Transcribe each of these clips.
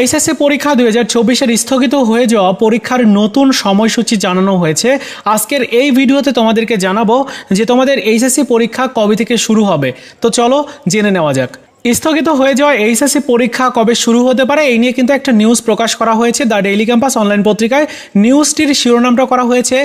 HSC পরীক্ষা দুই হাজার চব্বিশের স্থগিত হয়ে যাওয়া পরীক্ষার নতুন সময়সূচি জানানো হয়েছে। আজকের এই ভিডিওতে তোমাদেরকে জানাব যে তোমাদের এইচএসসি পরীক্ষা কবে থেকে শুরু হবে। তো চলো জেনে নেওয়া যাক। স্থগিত হয়ে যাওয়া এইচএসসি পরীক্ষা কবে শুরু হতে পারে এই নিয়ে কিন্তু একটা নিউজ প্রকাশ করা হয়েছে। দ্য ডেইলি ক্যাম্পাস অনলাইন পত্রিকায় নিউজটির শিরোনামটা করা হয়েছে।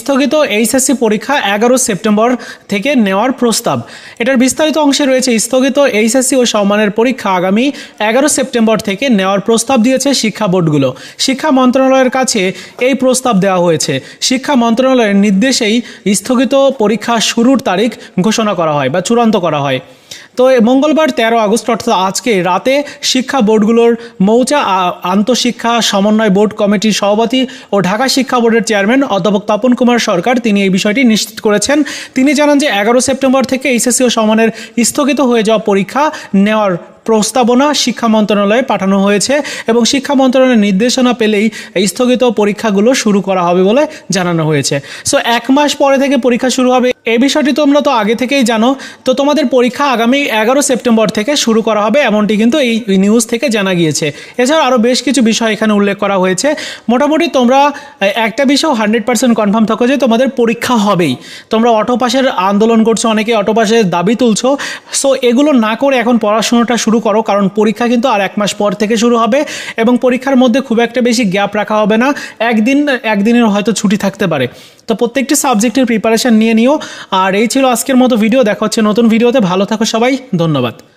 স্থগিত এইচএসসি পরীক্ষা এগারো সেপ্টেম্বর থেকে নেওয়ার প্রস্তাব। এটার বিস্তারিত অংশে রয়েছে, স্থগিত এইচএসসি ও সম্মানের পরীক্ষা আগামী এগারো সেপ্টেম্বর থেকে নেওয়ার প্রস্তাব দিয়েছে শিক্ষা বোর্ডগুলো। শিক্ষা মন্ত্রণালয়ের কাছে এই প্রস্তাব দেওয়া হয়েছে। শিক্ষা মন্ত্রণালয়ের নির্দেশেই স্থগিত পরীক্ষা শুরুর তারিখ ঘোষণা করা হয় বা চূড়ান্ত করা হয়। তো মঙ্গলবার তেরো আগস্ট, অর্থাৎ আজকে রাতে শিক্ষা বোর্ডগুলোর মৌচা আন্তঃশিক্ষা সমন্বয় বোর্ড কমিটির সভাপতি ও ঢাকা শিক্ষা বোর্ডের চেয়ারম্যান অধ্যাপক তপন কুমার সরকার তিনি এই বিষয়টি নিশ্চিত করেছেন। তিনি জানান যে এগারো সেপ্টেম্বর থেকে এইচএসসি ও সমানের স্থগিত হয়ে যাওয়া পরীক্ষা নেওয়ার প্রস্তাবনা শিক্ষা মন্ত্রণালয়ে পাঠানো হয়েছে এবং শিক্ষা মন্ত্রণালয়ের নির্দেশনা পেলেই এই স্থগিত পরীক্ষাগুলো শুরু করা হবে বলে জানানো হয়েছে। সো এক মাস পরে থেকে পরীক্ষা শুরু হবে। এই বিষয়টি তোমরা তো আগে থেকেই জানো। তো তোমাদের পরীক্ষা আগামী এগারো সেপ্টেম্বর থেকে শুরু করা হবে এমনটি কিন্তু এই নিউজ থেকে জানা গিয়েছে। এছাড়া আরও বেশ কিছু বিষয় এখানে উল্লেখ করা হয়েছে। মোটামুটি তোমরা একটা বিষয় হান্ড্রেড পার্সেন্ট কনফার্ম থাকো যে তোমাদের পরীক্ষা হবেই। তোমরা অটোপাসের আন্দোলন করছ, অনেকে অটোপাসের দাবি তুলছো। সো এগুলো না করে এখন পড়াশোনাটা শুরু করো, কারণ পরীক্ষা কিন্তু আর এক মাস পর থেকে শুরু হবে এবং পরীক্ষার মধ্যে খুব একটা বেশি গ্যাপ রাখা হবে না। একদিন, একদিনের হয়তো ছুটি থাকতে পারে। তো প্রত্যেকটি সাবজেক্টের প্রিপারেশান নিয়ে নিও। আর এই ছিল আজকের মতো ভিডিও দেখা হচ্ছে নতুন ভিডিওতে ভালো থাকো সবাই। ধন্যবাদ।